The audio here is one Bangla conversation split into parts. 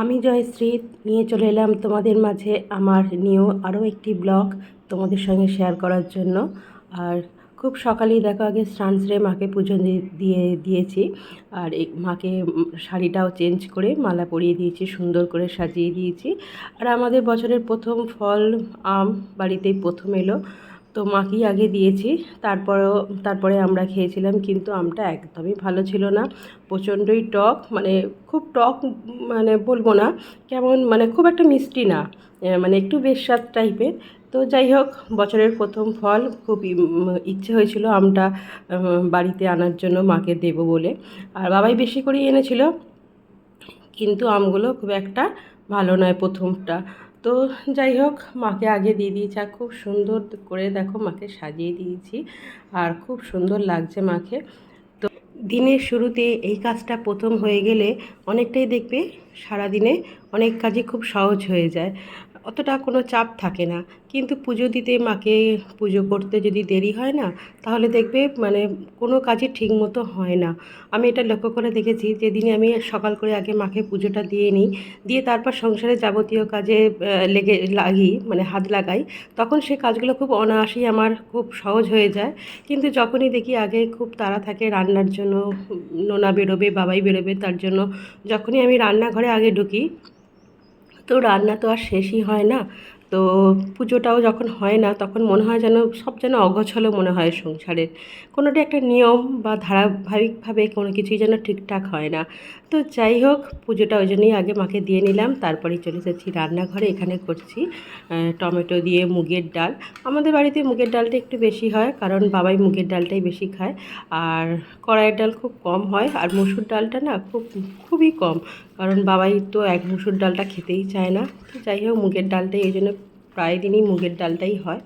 আমি জয়শ্রী, নিয়ে চলে এলাম তোমাদের মাঝে আমার নিউ আরও একটি ব্লগ তোমাদের সঙ্গে শেয়ার করার জন্য। আর খুব সকালেই দেখো আগে স্নান সেরে মাকে পুজো দিয়ে দিয়েছি। আর মাকে শাড়িটাও চেঞ্জ করে মালা পরিয়ে দিয়েছি, সুন্দর করে সাজিয়ে দিয়েছি। আর আমাদের বছরের প্রথম ফল আম বাড়িতেই প্রথম এলো। তো মাকেই আগে দিয়েছি। তারপরেও, তারপরে আমরা খেয়েছিলাম, কিন্তু আমটা একদমই ভালো ছিল না। প্রচণ্ডই টক মানে খুব টক মানে বলব না, কেমন মানে খুব একটা মিষ্টি না মানে একটু বেস্বাদ টাইপের। তো যাই হোক, বছরের প্রথম ফল, খুব ইচ্ছে হয়েছিল আমটা বাড়িতে আনার জন্য মাকে দেবো বলে। আর বাবাই বেশি করেই এনেছিল, কিন্তু আমগুলো খুব একটা ভালো নয় প্রথমটা। তো যাই হোক, মাকে আগে দিয়ে দিয়েছি আর খুব সুন্দর করে দেখো মাকে সাজিয়ে দিয়েছি আর খুব সুন্দর লাগছে মাকে। তো দিনের শুরুতে এই কাজটা প্রথম হয়ে গেলে অনেকটাই দেখবে সারা দিনে অনেক কাজই খুব সহজ হয়ে যায়। অতটা কোনো চাপ থাকে না। কিন্তু পুজো দিতে মাকে পুজো করতে যদি দেরি হয় না, তাহলে দেখবে মানে কোনো কাজই ঠিক মতো হয় না। আমি এটা লক্ষ্য করে দেখেছি যেদিনে আমি সকাল করে আগে মাকে পুজোটা দিয়ে নিই, দিয়ে তারপর সংসারে যাবতীয় কাজে লেগে, লাগি মানে হাত লাগাই। তখন সে কাজগুলো খুব অনায়াসেই আমার খুব সহজ হয়ে যায়। কিন্তু যখনই দেখি আগে খুব তাড়া থাকে রান্নার জন্য নোনা বেরোবে, বাবাই বেরোবে, তার জন্য। যখনই আমি রান্নাঘরে আগে ঢুকি তো রান্না তো আর শেষই হয় না। তো পুজোটাও যখন হয় না, তখন মনে হয় যেন সব যেন অগছলও মনে হয় সংসারের। কোনোটা একটা নিয়ম বা ধারাবাহিকভাবে কোনো কিছুই যেন ঠিকঠাক হয় না। তো যাই হোক, পুজোটা ওই জন্যই আগে মাকে দিয়ে নিলাম। তারপরেই চলে এসেছি রান্নাঘরে। এখানে করছি টমেটো দিয়ে মুগের ডাল। আমাদের বাড়িতে মুগের ডালটা একটু বেশি হয়, কারণ বাবাই মুগের ডালটাই বেশি খায়। আর কড়াইয়ের ডাল খুব কম হয়, আর মসুর ডালটা না খুব, খুবই কম। কারণ বাবাই তো এক মুসুর ডালটা খেতেই চায় না। তো যাই হোক, মুগের ডালটাই এই জন্য প্রায় দিনই মুগের ডালটাই হয়।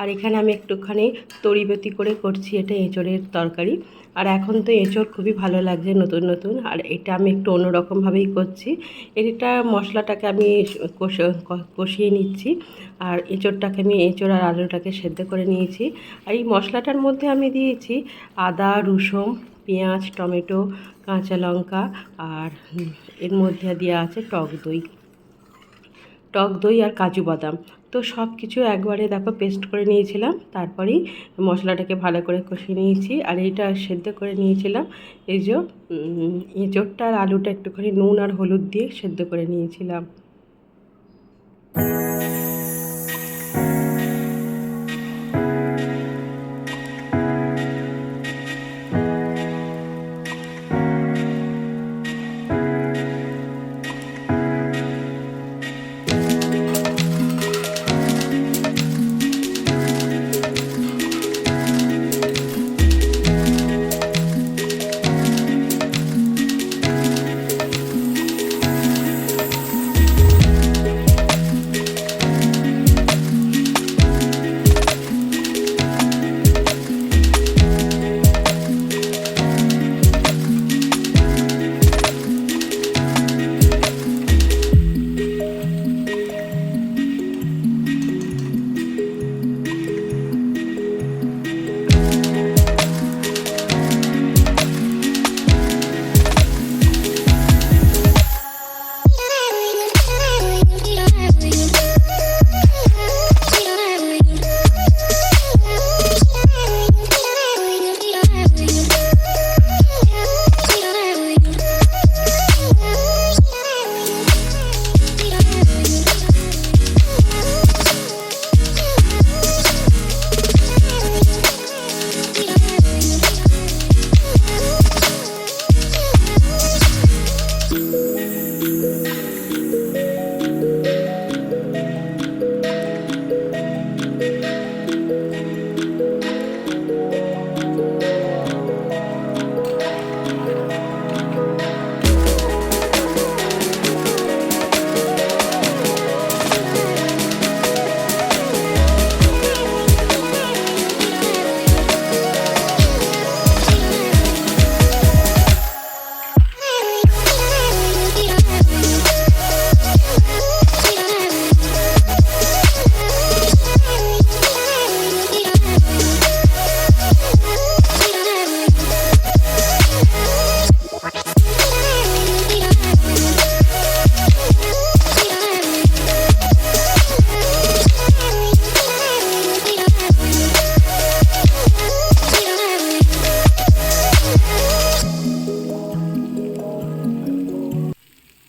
আর এখানে আমি একটুখানি তরিবতি করে করছি এটা এঁচড়ের তরকারি। আর এখন তো এঁচড় খুবই ভালো লাগছে নতুন নতুন। আর এটা আমি একটু অন্যরকমভাবেই করছি। এটা মশলাটাকে আমি কষ- কষিয়ে নিচ্ছি। আর এঁচড়টাকে আমি, এঁচড় আর আলুটাকে সেদ্ধ করে নিয়েছি। আর এই মশলাটার মধ্যে আমি দিয়েছি আদা, রসুন, পেঁয়াজ, টমেটো, কাঁচা লঙ্কা আর এর মধ্যে দেওয়া আছে টক দই। টক দই আর কাজু বাদাম। তো সব কিছু একবারে দেখো পেস্ট করে নিয়েছিলাম। তারপরেই মশলাটাকে ভালো করে কষিয়ে নিয়েছি আর এইটা সেদ্ধ করে নিয়েছিলাম। এই যে এঁচোড়টা আর আলুটা একটুখানি নুন আর হলুদ দিয়ে সেদ্ধ করে নিয়েছিলাম।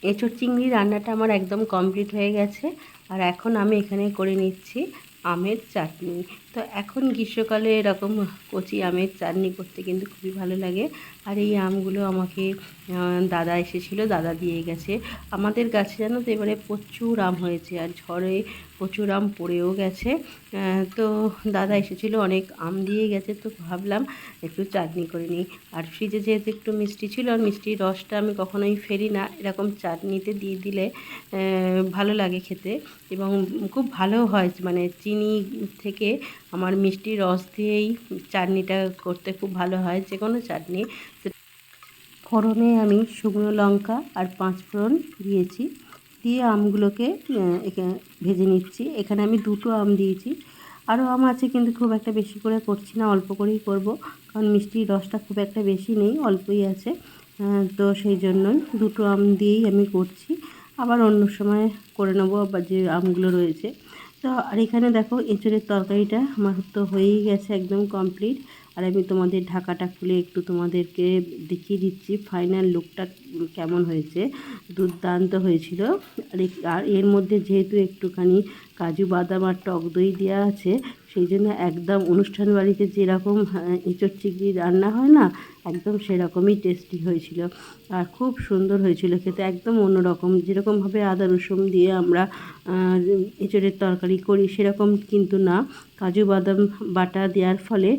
এঁচোড় চিংড়ি রান্নাটা আমার একদম কমপ্লিট হয়ে গেছে। আর এখন আমি এখানে করে নিচ্ছি আমের চাটনি। তো এখন গ্রীষ্মকালে এরকম কচি আমের চাটনি করতে কিন্তু খুবই ভালো লাগে। আর এই আমগুলো আমাকে দাদা এসেছিল, দাদা দিয়ে গেছে। আমাদের গাছে জানো তো এবারে প্রচুর আম হয়েছে আর ঝড়ে প্রচুর আম পড়েও গেছে। তো দাদা এসেছিল, অনেক আম দিয়ে গেছে, তো ভাবলাম একটু চাটনি করে নিই। আর ফ্রিজে যেহেতু একটু মিষ্টি ছিল, আর মিষ্টির রসটা আমি কখনোই ফেরি না। এরকম চাটনিতে দিয়ে দিলে ভালো লাগে খেতে। এবং খুব ভালো হয় মানে চিনি থেকে আমার মিষ্টি রস দিয়েই চাটনিটা করতে খুব ভালো হয় যে কোনো চাটনি। ফোড়নে আমি শুকনো লঙ্কা আর পাঁচ ফোড়ন দিয়েছি। দিয়ে আমগুলোকে ভেজে নিচ্ছি। এখানে আমি দুটো আম দিয়েছি। আরও আম আছে কিন্তু খুব একটা বেশি করে করছি না, অল্প করেই করব। কারণ মিষ্টির রসটা খুব একটা বেশি নেই, অল্পই আছে। তো সেই জন্যই দুটো আম দিয়েই আমি করছি। আবার অন্য সময় করে নেব যে আমগুলো রয়েছে। তো আর এখানে দেখো এঁচড়ের তরকারিটা আমার তো হয়েই গেছে একদম কমপ্লিট আর আমি তোমাদের ঢাকাটা খুলে একটু তোমাদেরকে দেখিয়ে দিচ্ছি ফাইনাল লুকটা কেমন হয়েছে। দুর্দান্ত হয়েছিল। আর এর মধ্যে যেহেতু একটুখানি কাজু বাদাম আর টক দই দেওয়া আছে সেই জন্য একদম অনুষ্ঠান বাড়িতে যেরকম হ্যাঁ, এঁচোড় চিংড়ি রান্না হয় না একদম সেরকমই টেস্টি হয়েছিল। আর খুব সুন্দর হয়েছিল খেতে একদম অন্যরকম। যেরকমভাবে আদা রসুন দিয়ে আমরা এঁচোড়ের তরকারি করি সেরকম কিন্তু না। কাজু বাদাম বাটা দেওয়ার ফলে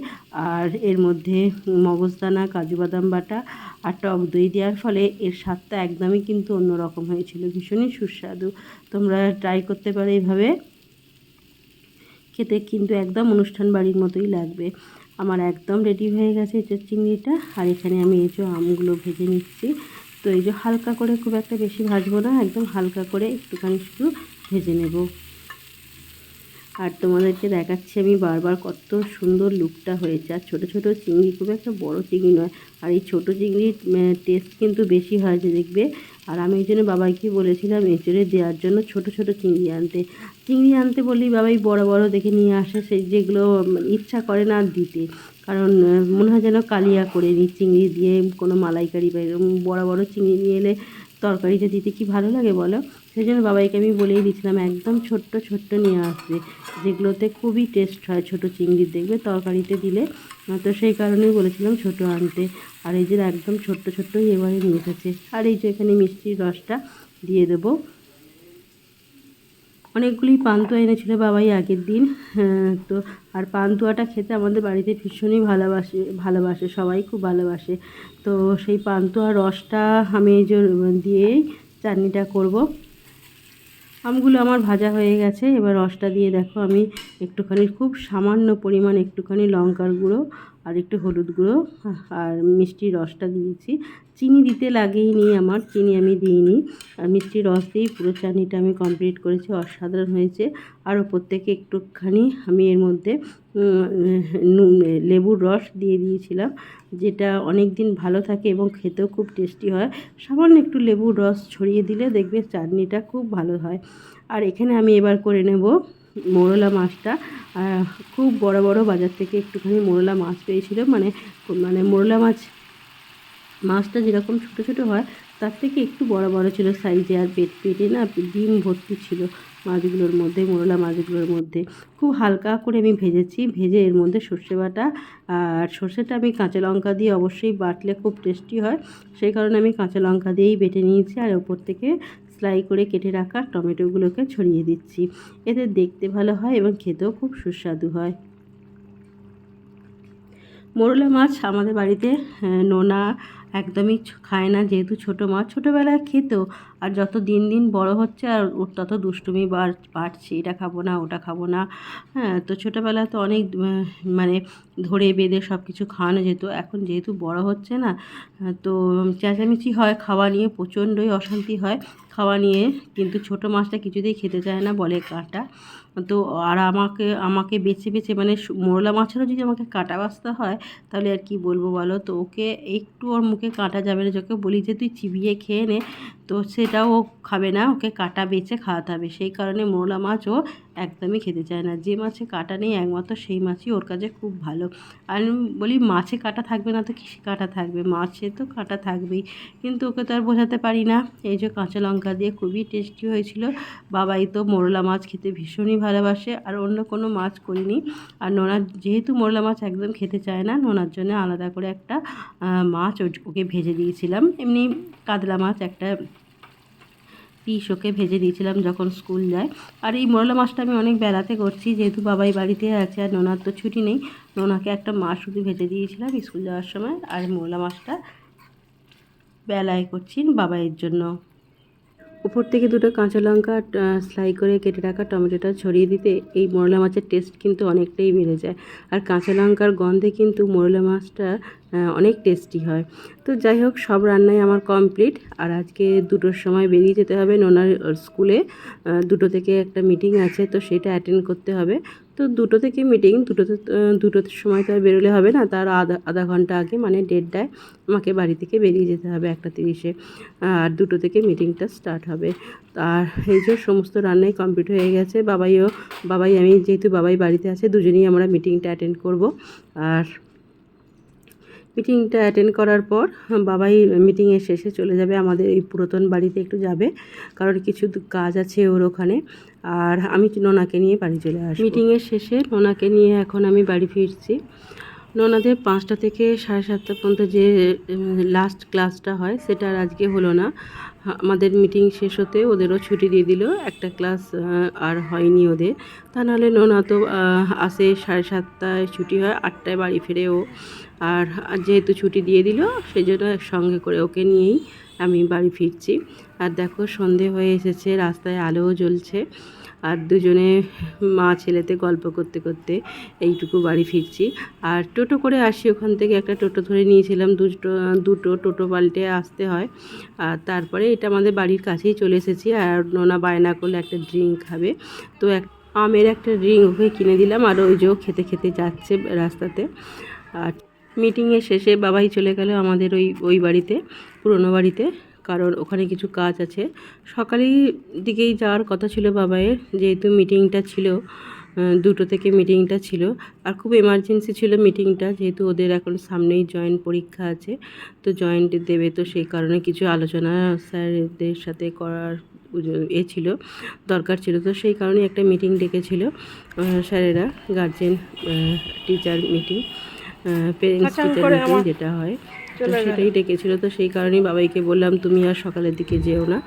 আর এর মধ্যে মগজদানা কাজু বাদাম বাটা আর টক দই দেওয়ার ফলে এর স্বাদটা একদমই কিন্তু অন্যরকম হয়েছিল। ভীষণই সুস্বাদু। তোমরা ট্রাই করতে পারো এইভাবে। খেতে কিন্তু একদম অনুষ্ঠান বাড়ির মতোই লাগবে। আমার একদম রেডি হয়ে গেছে এঁচোড় চিংড়িটা আর এখানে আমি এই যে আমগুলো ভেজে নিচ্ছি। তো এই যে হালকা করে খুব একটা বেশি ভাজবো না, একদম হালকা করে একটুখানি শুধু ভেজে নেব। আর তোমাদেরকে দেখাচ্ছি আমি বারবার কত সুন্দর লুকটা হয়েছে। আর ছোটো ছোটো চিংড়ি খুব একটা বড় চিংড়ি নয়, আর এই ছোটো চিংড়ির টেস্ট কিন্তু বেশি হয় যে দেখবে। আর আমি এই জন্য বাবাইকে বলেছিলাম এঁচড়ে দেওয়ার জন্য ছোট ছোট চিংড়ি আনতে। চিংড়ি আনতে বললেই বাবাই বড় বড় দেখে নিয়ে আসে সেই যেগুলো ইচ্ছা করে না দিতে। কারণ মনে হয় যেন কালিয়া করে নিই চিংড়ি দিয়ে কোনো মালাইকারি বা এরকম বড় বড় চিংড়ি নিয়ে এলে তরকারিতে দিতে কি ভালো লাগে বলো? সেই জন্য বাবাইকে আমি বলেই দিয়েছিলাম, একদম ছোট্ট ছোট্ট নিয়ে আসবে। যেগুলোতে খুবই টেস্ট হয়, ছোট চিংড়ি দেখবে, তরকারিতে দিলে। তো সেই কারণেই বলেছিলাম ছোট আনতে। আর এই যে একদম ছোট্ট ছোট্ট এবারে নিয়ে এসেছে। আর এই যে এখানে মিষ্টির রসটা দিয়ে দেবো। অনেকগুলি পান্তুয়া এনেছিল বাবাই আগের দিন। তো আর পান্তুয়াটা খেতে আমাদের বাড়িতে ভীষণই ভালোবাসে ভালোবাসে, সবাই খুব ভালোবাসে। তো সেই পান্তুয়া রসটা আমি এই যে দিয়েই চাটনিটা করব। আমগুলো আমার ভাজা হয়ে গেছে। এবার রসটা দিয়ে দেখো আমি একটুখানি খুব সামান্য পরিমাণ একটুখানি লঙ্কার গুঁড়ো আর একটু হলুদ গুঁড়ো আর মিষ্টি রসটা দিয়েছি। চিনি দিতে লাগেইনি আমার, চিনি আমি দিইনি। আর মিষ্টির রস দিয়েই পুরো চাটনিটা আমি কমপ্লিট করেছি, অসাধারণ হয়েছে। আর প্রত্যেকে একটুখানি আমি এর মধ্যে লেবুর রস দিয়ে দিয়েছিলাম, যেটা অনেক দিন ভালো থাকে এবং খেতেও খুব টেস্টি হয়। সামান্য একটু লেবুর রস ছড়িয়ে দিলে দেখবে চাটনিটা খুব ভালো হয়। আর এখানে আমি এবার করে নেব মোরলা মাছটা। খুব বড় বড় বাজার থেকে একটুখানি মোরলা মাছ পেয়েছিল মানে মানে মোরলা মাছ মাছটা যেরকম ছোট ছোট হয়, তার থেকে একটু বড় বড় ছিল সাইজে আর পেট, পেটে না ডিম ভর্তি ছিল মাছগুলোর মধ্যে, মোরলা মাছগুলোর মধ্যে। খুব হালকা করে আমি ভেজেছি, ভেজে এর মধ্যে সর্ষে বাটা আর সর্ষেটা আমি কাঁচা লঙ্কা দিয়ে অবশ্যই বাটলে খুব টেস্টি হয়। সেই কারণে আমি কাঁচা লঙ্কা দিয়েই বেটে নিয়েছি আর ওপর থেকে স্লাই করে কেটে রাখা টমেটোগুলোকে ছড়িয়ে দিচ্ছি। এতে দেখতে ভালো হয় এবং খেতেও খুব সুস্বাদু হয়। মোরলা মাছ আমাদের বাড়িতে নোনা একদমই খায় না। যেহেতু ছোটো মাছ ছোটোবেলায় খেত। আর যত দিন দিন বড় হচ্ছে, আর ওর তত দুষ্টুমি বাড়ছে। এটা খাব না, ওটা খাব না। হ্যাঁ তো ছোটোবেলায় তো অনেক মানে ধরে বেঁধে সব কিছু খাওয়ানো যেত। এখন যেহেতু বড় হচ্ছে না, তো চেঁচামেচি হয়, খাওয়া নিয়ে প্রচণ্ডই অশান্তি হয়। খাওয়া নিয়ে কিন্তু ছোটো মাছটা কিছুতেই খেতে চায় না, বলে কাঁটা। তো আর আমাকে আমাকে বেছে বেছে মানে মোরলা মাছেরও যদি আমাকে কাটা বাছতে হয়, তাহলে আর কি বলব বলো? তো ওকে একটু ওর মুখে কাঁটা যাবে না। চোখে বলি যে তুই চিবিয়ে খেয়ে নে। তো সেটাও ও খাবে না, ওকে কাটা বেছে খাওয়াতে হবে। সেই কারণে মোরলা মাছ ও একদমই খেতে চায় না। যে মাছে কাটা নেই, একমাত্র সেই মাছই ওর কাছে খুব ভালো। আর বলি, মাছে কাটা থাকবে না তো কিসে কাটা থাকবে? মাছে তো কাটা থাকবেই। কিন্তু ওকে তো আর বোঝাতে পারি না। এই যে কাঁচা লঙ্কা দিয়ে খুবই টেস্টি হয়েছিল। বাবাই তো মোরলা মাছ খেতে ভীষণই ভালোবাসে। আর অন্য কোনো মাছ করিনি। আর নোনার যেহেতু মোরলা মাছ একদম খেতে চায় না, নোনার জন্য আলাদা করে একটা মাছ ওকে ভেজে দিয়েছিলাম। এমনি কাতলা মাছ একটা পিস ওকে ভেজে দিয়েছিলাম যখন স্কুল যায়। আর এই মোরলা মাছটা আমি অনেক বেলাতে করছি, যেহেতু বাবাই বাড়িতে আছে আর নোনার তো ছুটি নেই, নোনাকে একটা মাছ শুধু ভেজে দিয়েছিলাম স্কুল যাওয়ার সময়। আর মোরলা মাছটা বেলায় করছি বাবাইয়ের জন্য। উপর থেকে দুটো কাঁচা লঙ্কা স্লাই করে কেটে রাখা টমেটোটা ছড়িয়ে দিতে এই মরলা মাছের টেস্ট কিন্তু অনেকটাই বেড়ে যায়। আর কাঁচা লঙ্কার গন্ধে কিন্তু মরলা মাছটা অনেক টেস্টি হয়। তো যাই হোক, সব রান্নাই আমার কমপ্লিট আর আজকে দুটোর সময় বেরিয়ে যেতে হবে নোনার স্কুলে। দুটো থেকে একটা মিটিং আছে, তো সেটা অ্যাটেন্ড করতে হবে। তো দুটো থেকে মিটিং দুটোতে দুটোর সময় তো বেরোলে হবে না। তার আধা আধা ঘণ্টা আগে মানে ডেটটায় আমাকে বাড়ি থেকে বেরিয়ে যেতে হবে একটা তিরিশে। আর দুটো থেকে মিটিংটা স্টার্ট হবে। আর এই যে সমস্ত রান্নাই কমপ্লিট হয়ে গেছে, বাবাইও, বাবাই আমি যেহেতু বাবাই বাড়িতে আছে, দুজনেই আমরা মিটিংটা অ্যাটেন্ড করব। আর মিটিংটা অ্যাটেন্ড করার পর বাবাই মিটিংয়ের শেষে চলে যাবে, আমাদের এই পুরাতন বাড়িতে একটু যাবে, কারণ কিছু কাজ আছে ওর ওখানে। আর আমি নোনাকে নিয়ে বাড়ি চলে আসি মিটিংয়ের শেষে নোনাকে নিয়ে এখন আমি বাড়ি ফিরছি। নোনাদের পাঁচটা থেকে সাড়ে সাতটা পর্যন্ত যে লাস্ট ক্লাসটা হয়, সেটা আর আজকে হলো না। আমাদের মিটিং শেষ হতে ওদেরও ছুটি দিয়ে দিল। একটা ক্লাস আর হয়নি ওদের। তা নাহলে নোনা তো আসে সাড়ে সাতটায় ছুটি হয়, আটটায় বাড়ি ফেরে ও। আর যেহেতু ছুটি দিয়ে দিল সেই জন্য সঙ্গে করে ওকে নিয়েই আমি বাড়ি ফিরছি। আর দেখো সন্ধে হয়ে এসেছে, রাস্তায় আলোও জ্বলছে। আর দুজনে মা ছেলেতে গল্প করতে করতে এইটুকু বাড়ি ফিরছি। আর টোটো করে আসি ওখান থেকে, একটা টোটো ধরে নিয়েছিলাম, দুটো দুটো টোটো পাল্টে আসতে হয়। আর তারপরে এটা আমাদের বাড়ির কাছেই চলে এসেছি। আর নোনা বায়না করলে একটা ড্রিঙ্ক খাবে। তো এক, আমের একটা ড্রিঙ্ক ওকে কিনে দিলাম আর ওই যে খেতে খেতে যাচ্ছে রাস্তাতে। আর মিটিংয়ের শেষে বাবাই চলে গেল আমাদের ওই ওই বাড়িতে, পুরনো বাড়িতে। কারণ ওখানে কিছু কাজ আছে। সকালেই দিকেই যাওয়ার কথা ছিল বাবাইয়ের যেহেতু মিটিংটা ছিল দুটো থেকে মিটিংটা ছিল। আর খুব এমার্জেন্সি ছিল মিটিংটা যেহেতু ওদের এখন সামনেই জয়েন্ট পরীক্ষা আছে। তো জয়েন্ট দেবে তো সেই কারণে কিছু আলোচনা স্যারদের সাথে করার এ ছিল দরকার ছিল। তো সেই কারণে একটা মিটিং ডেকেছিল স্যারেরা guardian teacher meeting parents teacher meeting যেটা হয়। তো সেটাই ডেকেছিল। তো সেই কারণেই বাবাইকে বললাম তুমি আর সকালের দিকে যেও না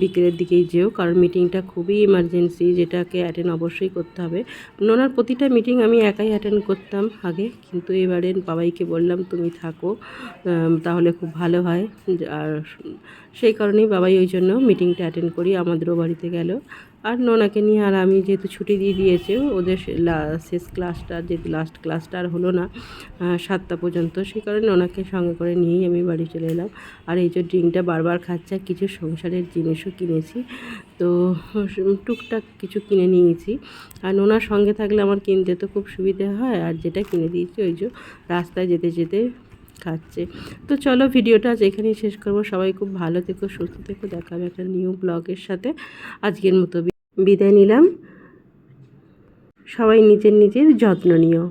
বিকেলের দিকেই যেও কারণ মিটিংটা খুবই ইমার্জেন্সি যেটাকে অ্যাটেন্ড অবশ্যই করতে হবে। নোনার প্রতিটা মিটিং আমি একাই অ্যাটেন্ড করতাম আগে কিন্তু এবারে বাবাইকে বললাম তুমি থাকো তাহলে খুব ভালো হয়। আর সেই কারণেই বাবাই ওই জন্য মিটিংটা অ্যাটেন্ড করি আমাদেরও বাড়িতে গেল। আর নোনাকে নিয়ে আর আমি যেহেতু ছুটি দিয়ে দিয়েছে, ওদের শেষ ক্লাসটা, যেহেতু লাস্ট ক্লাসটা আর হলো না সাতটা পর্যন্ত সেই কারণে ওনাকে সঙ্গে করে নিয়েই আমি বাড়ি চলে এলাম। আর এই যে ড্রিঙ্কটা বারবার খাচ্ছে কিছু সংসারের জিনিসও কিনেছি, তো টুকটাক কিছু কিনে নিয়েছি। আর নোনার সঙ্গে থাকলে আমার কিনতে তো খুব সুবিধে হয়, আর যেটা কিনে দিয়েছি ওই যে রাস্তায় যেতে যেতে খাচ্ছে। তো চলো ভিডিওটা আজ এখানেই শেষ করব। সবাই খুব ভালো থেকো, সুস্থ থেকো। দেখাবে একটা নিউ ব্লগের সাথে। আজকের মতো বিদায় নিলাম। সবাই নিজের নিজের যত্ন নিও।